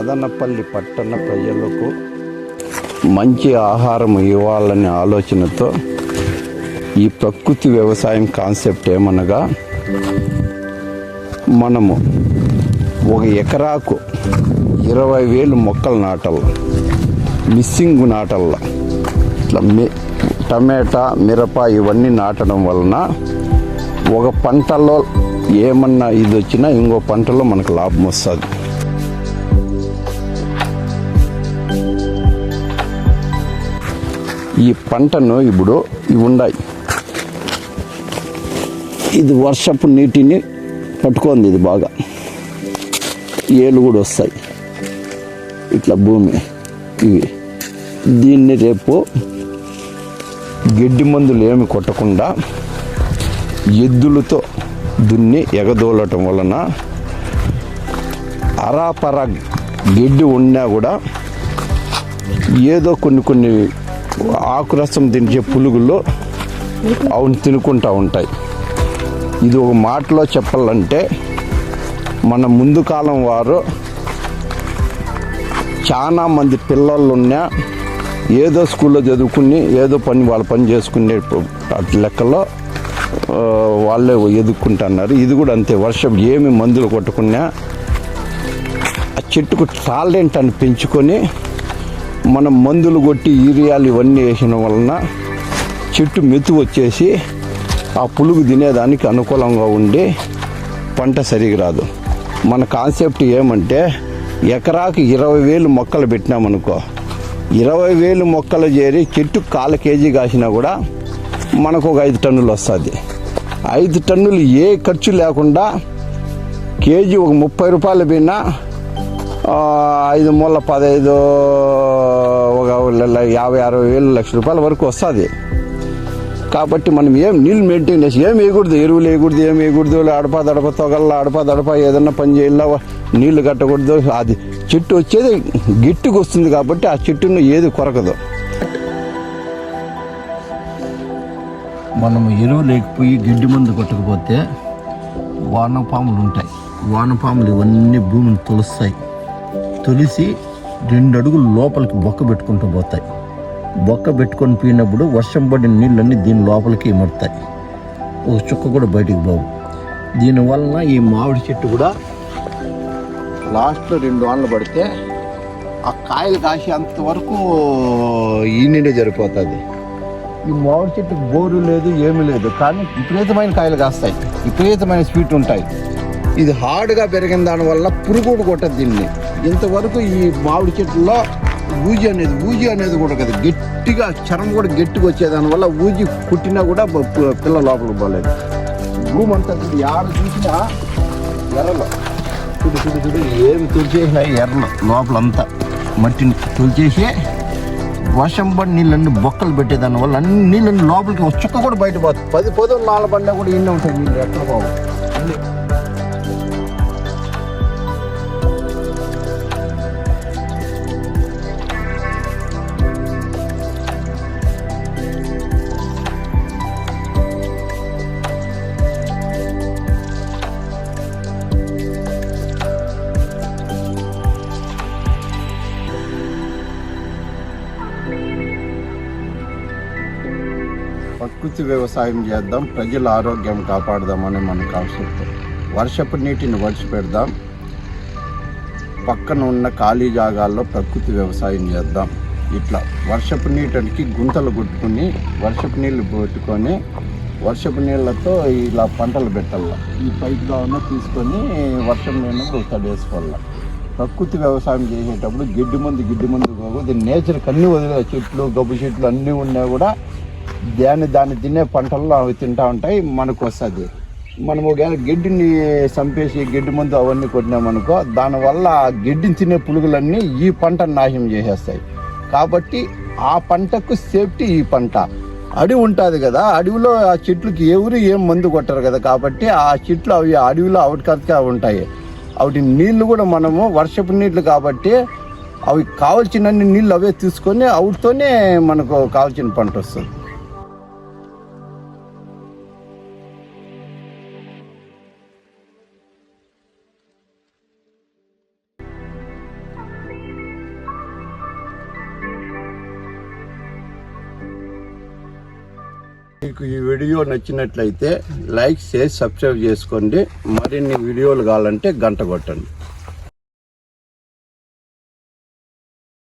మదనపల్లి పట్టణ ప్రజలకు మంచి ఆహారం ఇవ్వాలనే ఆలోచనతో ఈ ప్రకృతి వ్యవసాయం కాన్సెప్ట్ ఏమనగా మనము ఒక ఎకరాకు ఇరవై వేలు మొక్కలు నాటాల మిస్సింగ్ నాటల్ల. ఇట్లా మి టమాటా మిరప ఇవన్నీ నాటడం వలన ఒక పంటలో ఏమన్నా ఇది వచ్చినా ఇంకో పంటలో మనకు లాభం వస్తుంది. ఈ పంటను ఇప్పుడు ఇవి ఉన్నాయి ఇది వర్షపు నీటిని పట్టుకుంది ఇది బాగా. ఏలు కూడా వస్తాయి. ఇట్లా భూమి. ఇవి. దీన్ని రేపు గడ్డి మందులు ఏమి కొట్టకుండా ఎద్దులతో దున్ని ఎగదోలటం వలన అరాపర గడ్డి ఉన్నా కూడా ఏదో కొన్ని కొన్ని ఆకురసం తింటే పులుగులు అవును తినుకుంటూ ఉంటాయి. ఇది ఒక మాటలో చెప్పాలంటే మన ముందు కాలం వారు చాలా మంది పిల్లలు ఉన్నా ఏదో స్కూల్లో చదువుకుని ఏదో పని వాళ్ళ పని చేసుకునే లెక్కలో వాళ్ళే ఎదుర్కొంటున్నారు. ఇది కూడా అంతే. వర్షం ఏమి మందులు కొట్టుకున్నా ఆ చెట్టుకు టాలెంట్ అని పెంచుకొని మనం మందులు కొట్టి యూరియాలు ఇవన్నీ వేసిన వలన చెట్టు మెత్తు వచ్చేసి ఆ పులుగు తినేదానికి అనుకూలంగా ఉండి పంట సరిగా రాదు. మన కాన్సెప్ట్ ఏమంటే ఎకరాకు ఇరవై వేలు మొక్కలు పెట్టినామనుకో ఇరవై వేలు మొక్కలు చేరి చెట్టు కాల కేజీ కాసినా కూడా మనకు ఒక ఐదు టన్నులు వస్తుంది. ఐదు టన్నులు ఏ ఖర్చు లేకుండా కేజీ ఒక ముప్పై రూపాయలు పోయినా ఐదు మూల పదహైదు ఒక యాభై అరవై వేలు లక్ష రూపాయల వరకు వస్తుంది. కాబట్టి మనం ఏం నీళ్ళు మెయింటైన్ చేసి ఏం వేయకూడదు ఎరువులు వేయకూడదు ఏం వేయకూడదు అడప దడప తొగల్ల అడప దడప ఏదన్నా పని చేయాల నీళ్ళు కట్టకూడదు అది చెట్టు వచ్చేది గిట్టుకు వస్తుంది కాబట్టి ఆ చెట్టును ఏది కొరకదు. మనం ఎరువు లేకపోయి గడ్డి మందు కొట్టకపోతే వానపాములు ఉంటాయి. వానపాములు ఇవన్నీ భూమిని తొలుస్తాయి. తులిసి రెండు అడుగులు లోపలికి బొక్క పెట్టుకుంటూ పోతాయి. బొక్క పెట్టుకొని పోయినప్పుడు వర్షం పడిన నీళ్ళన్నీ దీని లోపలికి ఇమడతాయి. ఒక చుక్క కూడా బయటికి పోవు. దీనివలన ఈ మామిడి చెట్టు కూడా లాస్ట్లో రెండు వానలు పడితే ఆ కాయలు కాసి అంతవరకు ఈనిడే సరిపోతుంది ఈ మామిడి చెట్టు బోరు లేదు ఏమీ లేదు. కానీ విపరీతమైన కాయలు కాస్తాయి. విపరీతమైన స్వీట్ ఉంటాయి. ఇది హార్డ్గా పెరిగిన దానివల్ల పురుగు కొట్టదు దీన్ని. ఇంతవరకు ఈ మామిడి చెట్టులో ఊజి అనేది ఊజి అనేది కూడా కదా. గట్టిగా చరం కూడా గట్టిగా వచ్చేదానివల్ల ఊజి కుట్టినా కూడా పిల్ల లోపలికి పోలేదు. భూమి అంతా చూడు, యాడ చూసినా ఎర్రలు. చుడు చుడు చుడు ఏమి తుడిచేసినా ఎర్రలు లోపలంతా. మట్టిని తొలిచేసి వర్షం పడి నీళ్ళన్నీ బొక్కలు పెట్టేదాని వల్ల అన్ని నీళ్ళన్నీ లోపలికి చుక్క కూడా బయట పోతుంది పది పొదలు నాలుగు పడినా కూడా ఇన్ని ఉంటాయి నీళ్ళు ఎక్కడ పోవు. ప్రకృతి వ్యవసాయం చేద్దాం ప్రజల ఆరోగ్యం కాపాడదామని మన కాన్సెప్ట్. వర్షపు నీటిని వడిచిపెడదాం. పక్కన ఉన్న ఖాళీ జాగాల్లో ప్రకృతి వ్యవసాయం చేద్దాం. ఇట్లా వర్షపు నీటికి గుంతలు కొట్టుకుని వర్షపు నీళ్ళు పెట్టుకొని వర్షపు నీళ్ళతో ఇలా పంటలు పెట్టాల. ఈ పైప్ కావున తీసుకొని వర్షం నీళ్ళు తడేసుకోవాలి ప్రకృతి వ్యవసాయం చేసేటప్పుడు గిడ్డి మందు గిడ్డి మందు కాకపోతే నేచర్కి అన్నీ వదిలే చెట్లు గబ్బు చెట్లు అన్నీ ఉన్నా కూడా దాన్ని దాన్ని తినే పంటల్లో అవి తింటా ఉంటాయి మనకు వస్తుంది. మనం ఒకవేళ గడ్డిని చంపేసి గడ్డి మందు అవన్నీ కొట్టినామనుకో దానివల్ల ఆ గడ్డిని తినే పురుగులన్నీ ఈ పంటను నాశనం చేసేస్తాయి. కాబట్టి ఆ పంటకు సేఫ్టీ ఈ పంట. అడవి ఉంటుంది కదా అడవిలో ఆ చెట్లకి ఎవరు ఏం మందు కొట్టరు కదా కాబట్టి ఆ చెట్లు అవి అడవిలో అవుట్కట్గా ఉంటాయి. వాటి నీళ్ళు కూడా మనము వర్షపు నీళ్ళు కాబట్టి అవి కావాల్సినన్ని నీళ్ళు అవే తీసుకొని అవుట్తోనే మనకు కావాల్సిన పంట వస్తుంది. మీకు ఈ వీడియో నచ్చినట్లయితే లైక్ చేసి సబ్స్క్రైబ్ చేసుకోండి. మరిన్ని వీడియోలు కావాలంటే గంట కొట్టండి.